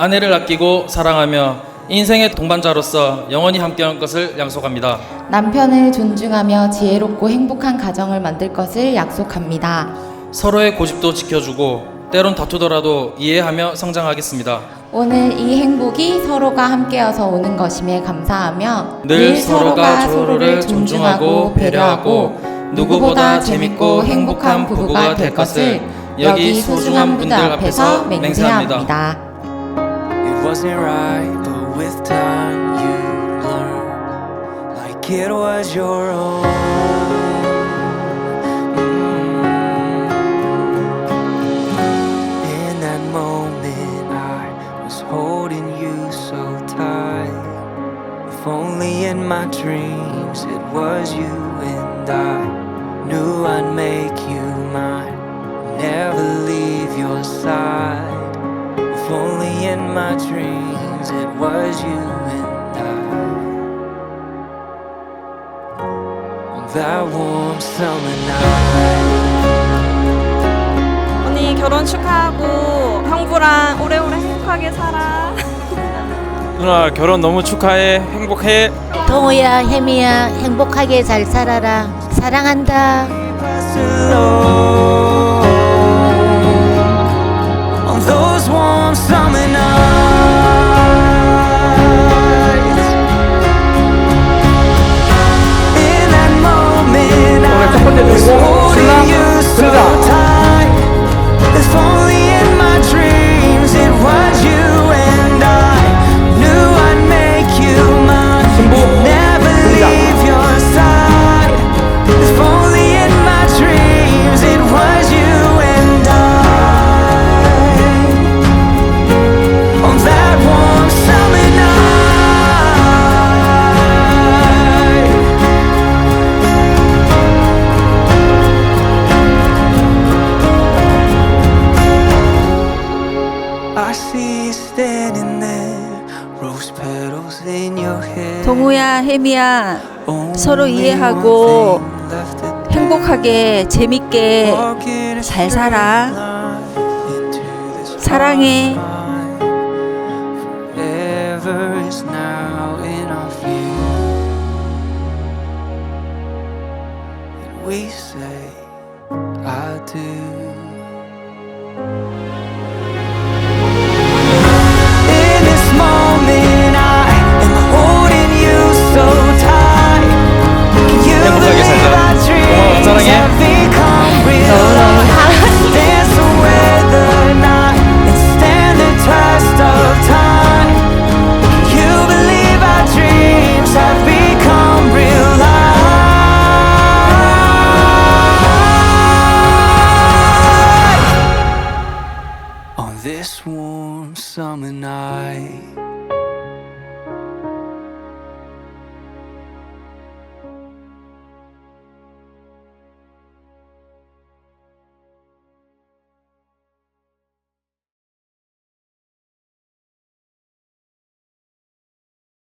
아내를 아끼고 사랑하며 인생의 동반자로서 영원히 함께할 것을 약속합니다. 남편을 존중하며 지혜롭고 행복한 가정을 만들 것을 약속합니다. 서로의 고집도 지켜주고 때론 다투더라도 이해하며 성장하겠습니다. 오늘 이 행복이 서로가 함께여서 오는 것임에 감사하며 늘 서로가 서로를 존중하고 배려하고 누구보다 재밌고 행복한 부부가 될 것을 여기 소중한 분들 앞에서 맹세합니다. It wasn't right, but with time you learn like it was your own. holding you so tight. If only in my dreams it was you and I knew I'd make you mine, never leave your side. If only in my dreams it was you and I. On that warm summer night. 언니 결혼 축하하고 형부랑 오래오래 행복하게 살아. 누나 결혼 너무 축하해 행복해 동호야, 혜미야, 행복하게 잘 살아라. 사랑한다. 동우야, 혜미야, 서로 이해하고 행복하게 재밌게 잘 살아. 사랑해. We say, I do. this warm summer night.